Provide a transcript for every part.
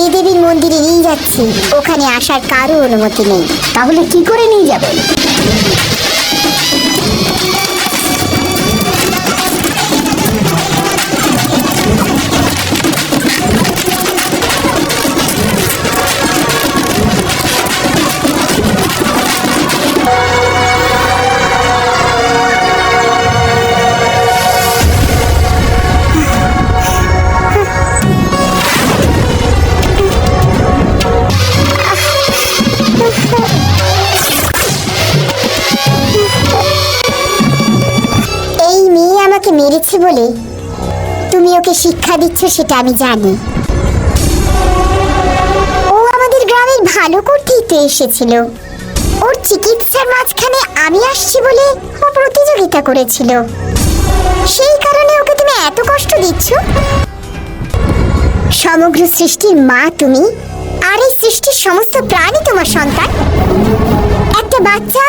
যে দেবীর মন্দিরে নিয়ে যাচ্ছি। ওখানে আসার কারও অনুমতি নেই। তাহলে কি করে নিয়ে যাবেন? মেরেছে বলে তুমি ওকে শিক্ষা দিচ্ছ সেটা আমি জানি। ও আমাদের গ্রামের ভালো করতেই এসেছিল। ওর চিকিৎসার মাঝখানে আমি আসছি বলে ও প্রতিযোগিতা করেছিল। সেই কারণে ওকে তুমি এত কষ্ট দিচ্ছ? সমগ্র সৃষ্টির মা তুমি, আর এই সৃষ্টির সমস্ত প্রাণী তোমার সন্তান। একটা বাচ্চা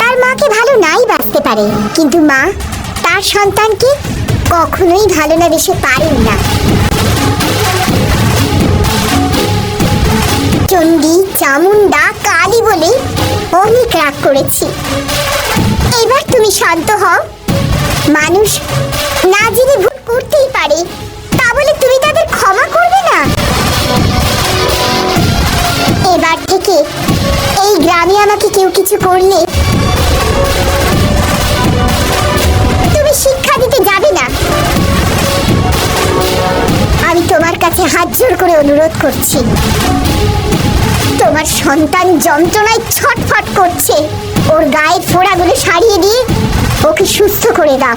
তার মাকে ভালো নাই বাঁচতে পারে, কিন্তু মা তার সন্তানকে কখনোই ভালো না বেসে পারেন না। চণ্ডী চামুন্ডা কালী বলে অনেক রাগ করেছি। এবার তুমি শান্ত হও। মানুষ না জেনে ভুল করতেই পারে, তা বলে তুমি তাদের ক্ষমা করবে না? এবার থেকে এই গ্রামে আমাকে কেউ কিছু করলে হাত জোর করে অনুরোধ করছি। তোমার সন্তান যন্ত্রণায় ছটফট করছে। ওর গায়ের ফোড়াগুলো সারিয়ে দিয়ে ওকে সুস্থ করে দাও।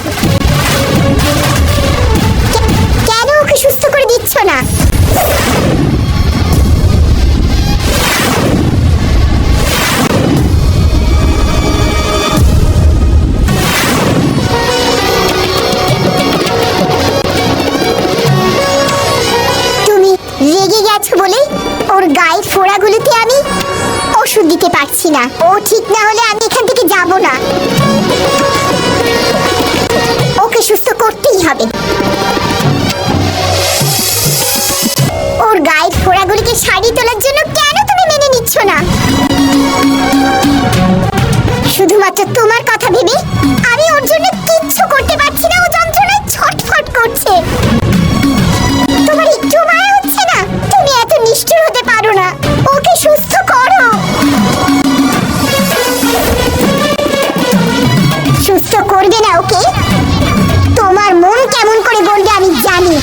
কেন ওকে সুস্থ করে দিচ্ছ না? দিতে পারছি না। ও ঠিক না হলে আমি এখান থেকে যাব না। ওকে সুস্থ করতেই হবে। ওর গায়ের ফোড়াগুলিকে শাড়ি তোলার জন্য কেন তুমি মেনে নিচ্ছ না? শুধুমাত্র তোমার সুস্থ করবে না ওকে তোমার মন কেমন করে বলবে আমি জানি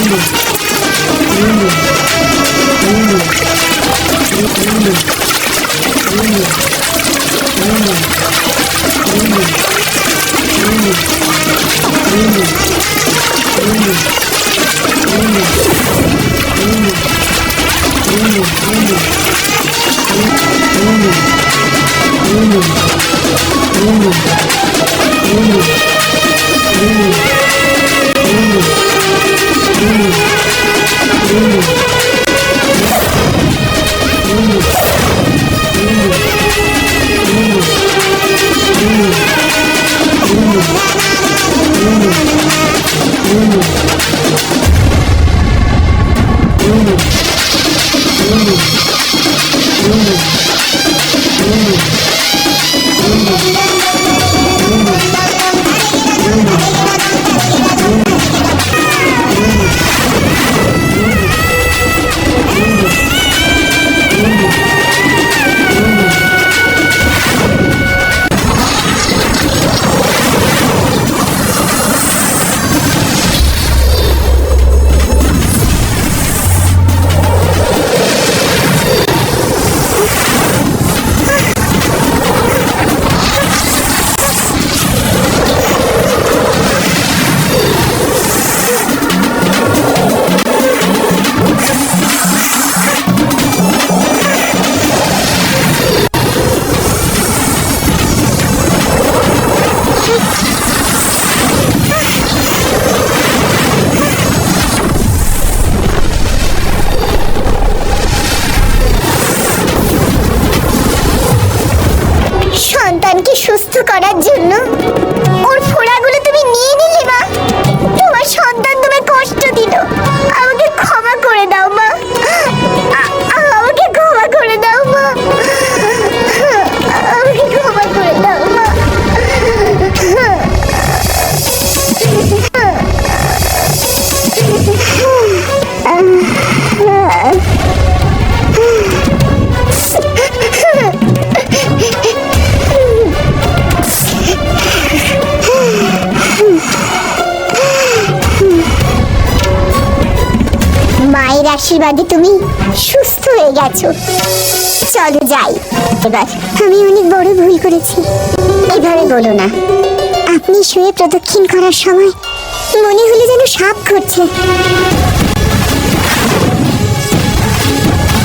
Mm-hmm. Ooh. আশীর্বাদে তুমি সুস্থ হয়ে গেছো। চলো যাই। এবার আমি অনেক বড় ভুল করেছি। এভাবে বলো না। আপনি শুয়ে প্রদক্ষিণ করার সময় মনে হলো যেন সাপ ঘুরছে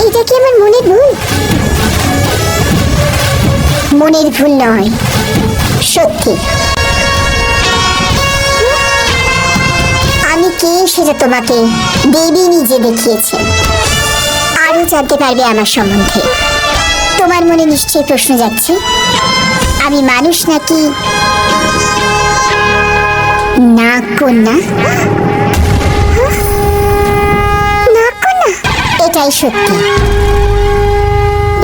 এটা কি আমার মনের ভুল? মনের ভুল নয়। সত্যি। কে সেটা তোমাকে দেবী নিজে দেখিয়েছে। আরও জানতে পারবে আমার সম্বন্ধে। তোমার মনে নিশ্চয়ই প্রশ্ন যাচ্ছে আমি মানুষ নাকি না কন্যা না কন্যা এটাই সত্যি।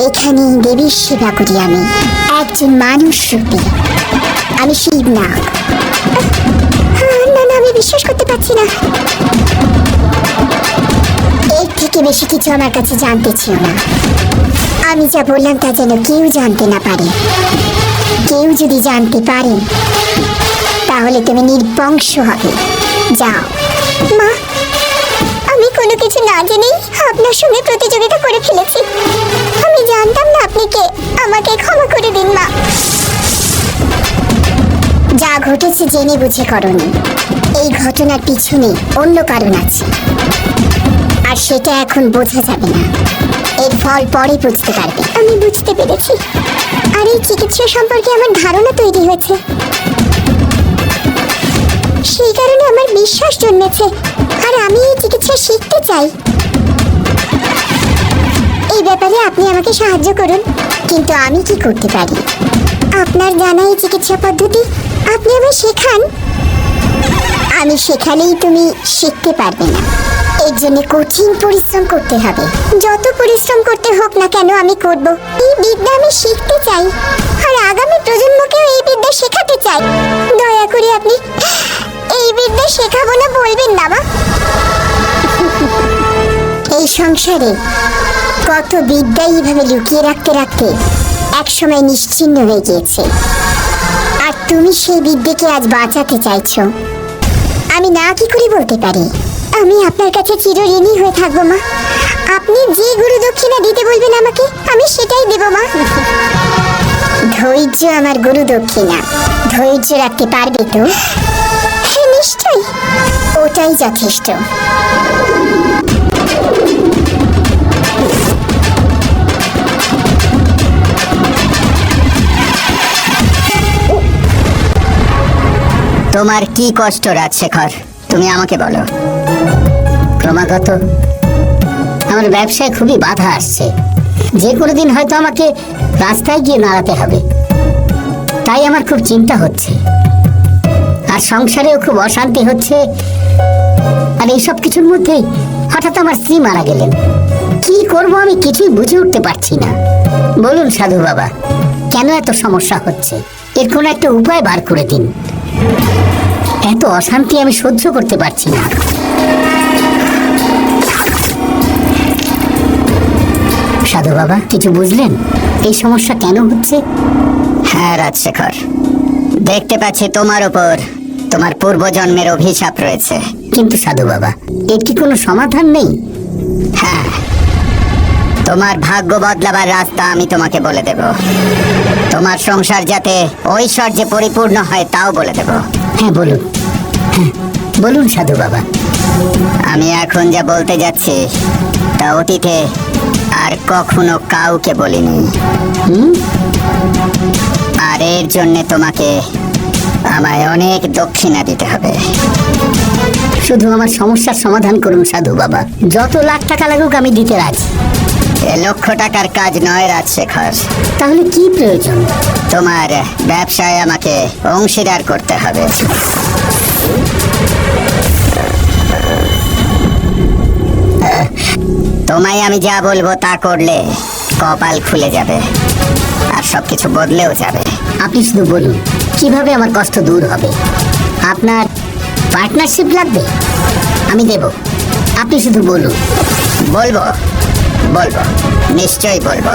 এখানে দেবীর সেবা করি আমি। একজন মানুষ রূপী। আমি শিব না আমি বিশ্বাস করতে পারছি না। এর থেকে বেশি কিছু আমার কাছে জানতে ছিল না। আমি যা বললাম তা যেন কেউ জানতে না পারে। কেউ যদি জানতে পারে, তাহলে তুমি নির্বংশ হবে। যাও। মা, আমি কোনো কিছু না জেনেই আপনার সঙ্গে প্রতিযোগিতা করে ফেলেছি। আমি জানতাম না আপনি কে। আমাকে ক্ষমা করে দিন, মা। যা ঘটেছে জেনে বুঝে করনি। এই ঘটনার পিছনে অন্য কারণ আছে। আর সেটা এখন বোঝা যাবে না। এর ফল পরে বুঝতে পারবে। আমি বুঝতে পেরেছি। আর এই চিকিৎসা সম্পর্কে আমার ধারণা তৈরি হয়েছে। সেই কারণে আমার বিশ্বাস জন্মেছে। আর আমি এই চিকিৎসা শিখতে চাই। এই ব্যাপারে আপনি আমাকে সাহায্য করুন। কিন্তু আমি কি করতে পারি? আপনার জানা এই চিকিৎসা পদ্ধতি আপনি আমায় শেখান? আমি শেখালেই তুমি শিখতে পারবে না। এর জন্য কঠিন পরিশ্রম করতে হবে। যত পরিশ্রম করতে হোক না কেন আমি করব। এই বিদ্যা আমি শিখতে চাই। আর আগামী প্রজন্মকেও এই বিদ্যা শেখাতে চাই। দয়া করে আপনি এই বিদ্যা শেখাবো না বলবেন না, মা। এই সংসারে কত বিদ্যা এইভাবে লুকিয়ে রাখতে রাখতে একসময় নিশ্চিহ্ন হয়ে গিয়েছে। তুমি সেই বিদ্যেকে আজ বাঁচাতে চাইছো। আমি না কি করে বলতে পারি? আমি আপনার কাছে চিরঋণী হয়ে থাকব, মা। আপনি যে গুরু দক্ষিণা দিতে বলবেন আমাকে, আমি সেটাই দেব, মা। ধৈর্য আমার গুরু দক্ষিণা। ধৈর্য রাখতে পারবে তো? হ্যাঁ নিশ্চয়ই। ওটাই যথেষ্ট। তোমার কি কষ্ট, রাজশেখর? তুমি আমাকে বলো। ক্রমাগত আমার ব্যবসায় খুবই বাধা আসছে। যে কোনো দিন হয়তো আমাকে রাস্তায় গিয়ে নাড়াতে হবে। তাই আমার খুব চিন্তা হচ্ছে। আর সংসারেও খুব অশান্তি হচ্ছে। আর এইসব কিছুর মধ্যেই হঠাৎ আমার স্ত্রী মারা গেলেন। কি করব আমি কিছুই বুঝে উঠতে পারছি না। বলুন সাধু বাবা, কেন এত সমস্যা হচ্ছে? এর কোনো একটা উপায় বার করে দিন। এত অশান্তি আমি সহ্য করতে পারছি না। সাধু বাবা কিছু বুঝলেন? এই সমস্যা কেন হচ্ছে? হ্যাঁ রাজশেখর। দেখতে পাচ্ছি তোমার ওপর তোমার পূর্বজন্মের অভিশাপ রয়েছে। কিন্তু সাধু বাবা এর কি কোনো সমাধান নেই? হ্যাঁ তোমার ভাগ্য বদলাবার রাস্তা আমি তোমাকে বলে দেব। তোমার সংসার যাতে ঐশ্বর্যে পরিপূর্ণ হয় তাও বলে দেব। হ্যাঁ বলুন। হ্যাঁ বলুন সাধু বাবা। আমি এখন যা বলতে যাচ্ছি তা অতীতে আর কখনো কাউকে বলিনি? আর এর জন্য তোমাকে আমায় অনেক দক্ষিণা দিতে হবে। শুধু আমার সমস্যার সমাধান করুন সাধু বাবা। যত লাখ টাকা লাগুক আমি দিতে রাজি। এ লক্ষ টাকার কাজ নয় রাজশেখর তাহলে কি প্রয়োজন? তোমার ব্যবসায় আমাকে অংশীদার করতে হবে। তোমায় আমি যা বলব তা করলে কপাল খুলে যাবে আর সবকিছু বদলেও যাবে। আপনি শুধু বলুন কীভাবে আমার কষ্ট দূর হবে? আপনার পার্টনারশিপ লাগবে? আমি দেব। আপনি শুধু বলুন। বলব? বলব নিশ্চয়ই বলব